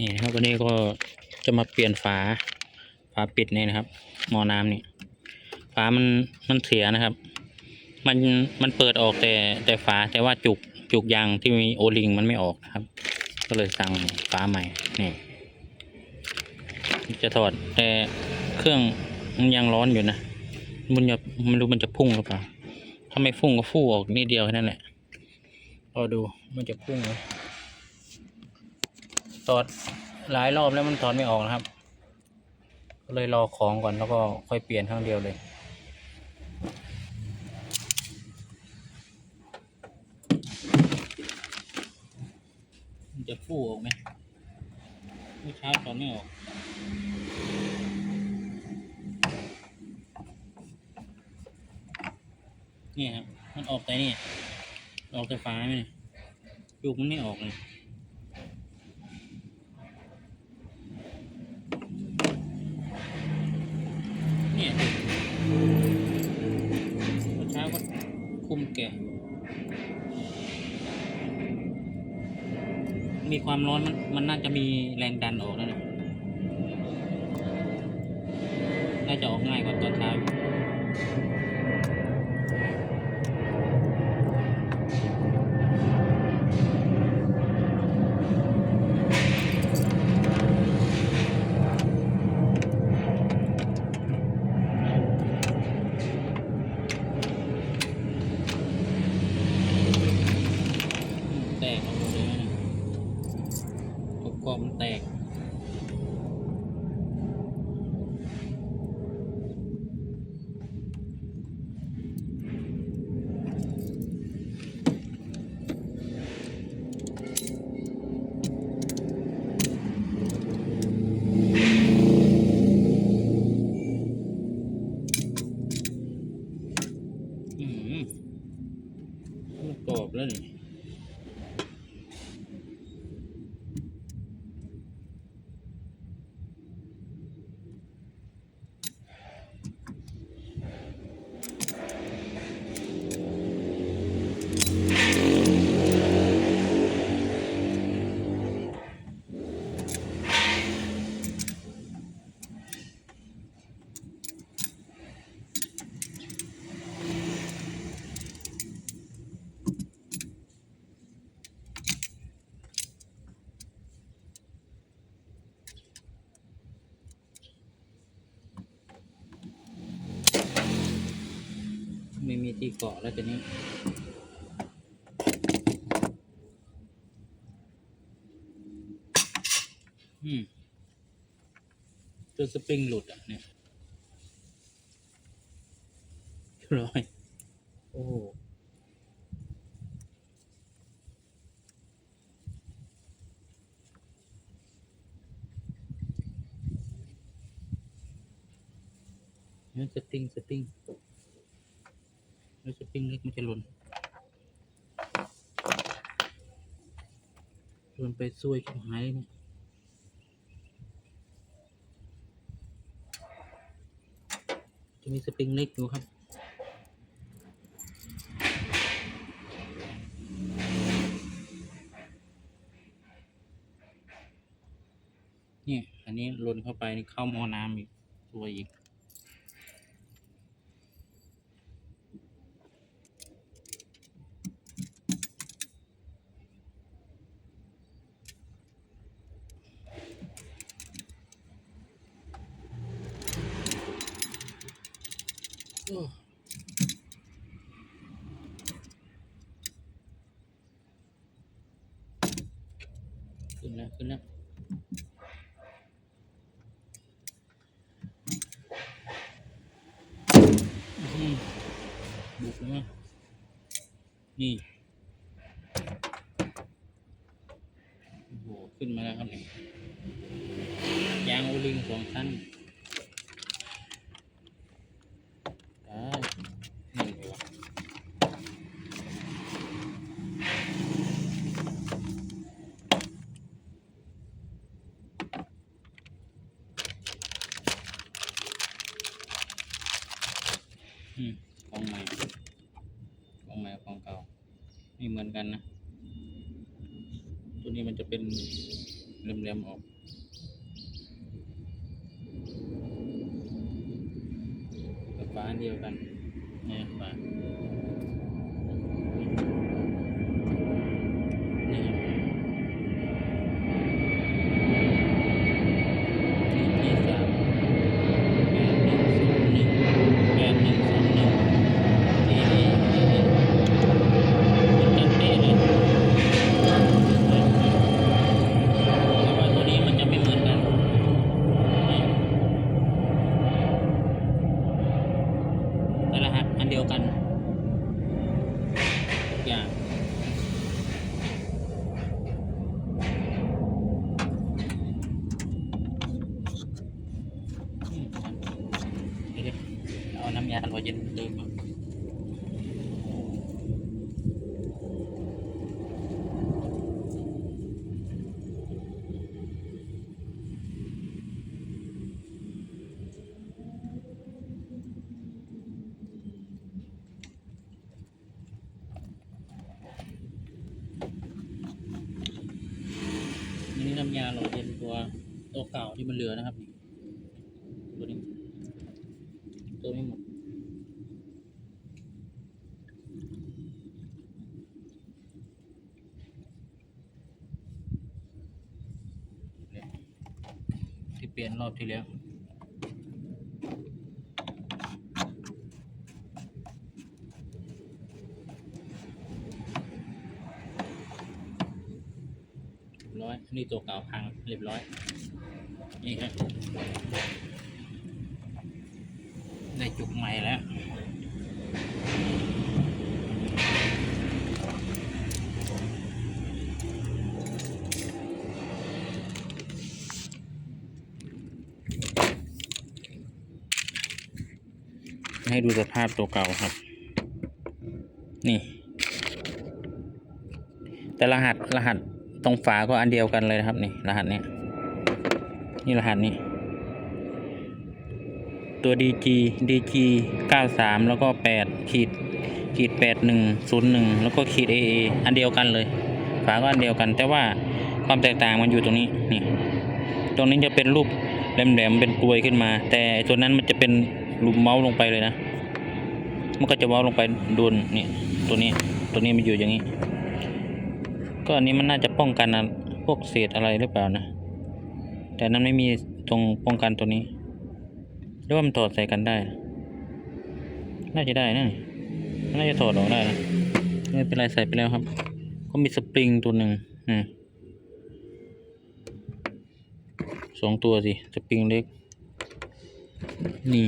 นี่นะครับวันนี้ก็จะมาเปลี่ยนฝา ฝาปิดนี่นะครับ หม้อน้ำนี่ฝามันมันเสียนะครับ มันมันเปิดออกแต่แต่ฝาแต่ว่าจุกจุกยางที่มีโอลิงมันไม่ออกนะครับ ก็เลยสั่งฝาใหม่นี่จะถอดแต่เครื่องมันยังร้อนอยู่นะมันจะไม่รู้มันจะพุ่งหรือเปล่าถ้าไม่พุ่งก็ฟู่ออกนิดเดียวแค่นั้นแหละรอดูมันจะพุ่งไหม อดหลายรอบแล้วมันถอดไม่ออกนะครับ ก็เลยรอของก่อนแล้วก็ค่อยเปลี่ยนครั้งเดียวเลยมันจะฟูออกไหมเมื่อเช้าตอนไม่ออกนี่ครับ มันออกแต่นี่ ออกแต่ฟ้าไหมเนี่ยยุกมันไม่ออกเลย เนี่ยเมื่อเช้าก็คุมแกะมีความร้อนมันมันน่าจะมีแรงดันออกแล้วนะน่าจะออกง่ายกว่าตอนเช้าอยู่อืมแตกออกหมดเลยนะขอบขอบมันแตก อืมกรอบแล้วนี่ เกาะแล้วทีนี้ อืมตัวสปริงหลุดอะเนี่ยเรียบร้อย โอ้โหนี่สปริงสปริง แล้วสปริงเล็กมันจะหล่นหล่นไปซวยชิบหายเนี่ยจะมีสปริงเล็กอยู่ครับเนี่ยอันนี้หล่นเข้าไปนี่เข้าหม้อน้ำอีกตัวอีก ขึ้นแล้วขึ้นแล้วบุกแล้วมั้งนี่โอ้โหขึ้นมาแล้วครับเนี่ยยางโอลิงสองชั้นได้นี่เลยวะ กองใหม่กองใหม่กองเก่าไม่เหมือนกันนะ ตัวนี้มันจะเป็นเรียมๆออกกับฝาเดียวกันเนี่ยฝานี่ครับที่ที่สามแปดหนึ่งสองหนึ่งแปดหนึ่งสองหนึ่งนี่นี่นี่นี่มันจะเป๊ะเลย แต่ว่าตัวนี้มันจะไม่เหมือนกันนี่แต่รหัสอันเดียวกันทุกอย่างอืมเดี๋ยวๆ เอาน้ำยาล่อเย็นเติมก่อนอันนี้น้ำยาหล่อเย็นตัวตัวเก่าที่มันเหลือนะครับ ตัวนี้ ตัวไม่หมด เนี่ยที่เป ลี่ยนรอบที่แล้วร้อยนี่ตัวเก่าพังเรียบร้อย นี่ครับได้จุกใหม่แล้ว ให้ดูสภาพตัวเก่าครับ นี่ แต่รหัสรหัสตรงฝาก็อันเดียวกันเลยนะครับ นี่รหัสเนี้ยนี่รหัสนี้ ตัว DG DG 93 แล้วก็8ขีดขีด8101 แล้วก็ขีด AA อันเดียวกันเลย ฝาก็อันเดียวกัน แต่ว่าความแตกต่างมันอยู่ตรงนี้นี่ ตรงนี้จะเป็นรูปแหลมๆเป็นกลวยขึ้นมา แต่ตัวนั้นมันจะเป็น รูปเมาส์ลงไปเลยนะ มันก็จะเมาส์ลงไปโดนนี่ตัวนี้ตัวนี้มันอยู่อย่างนี้ ก็อันนี้มันน่าจะป้องกันอะพวกเศษอะไรหรือเปล่านะ แต่นั้นไม่มีตรงป้องกันตัวนี้หรือว่ามันถอดใส่กันได้ น่าจะได้นะน่าจะถอดออกได้นะไม่เป็นไรใส่ไปแล้วครับ ก็มีสปริงตัวหนึ่งอืมสองตัวสิสปริงเล็ก นี่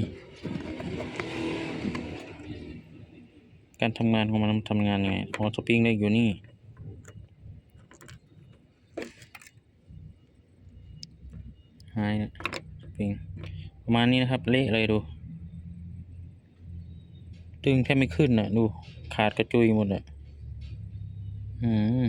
การทำงานของมันมันทำงานยังไงอ๋อสปริงเล็กอยู่นี่หายนะสปริงประมาณนี้นะครับเละเลยดูตึงแค่ไม่ขึ้นนะดูขาดกระจุยหมดอะอืม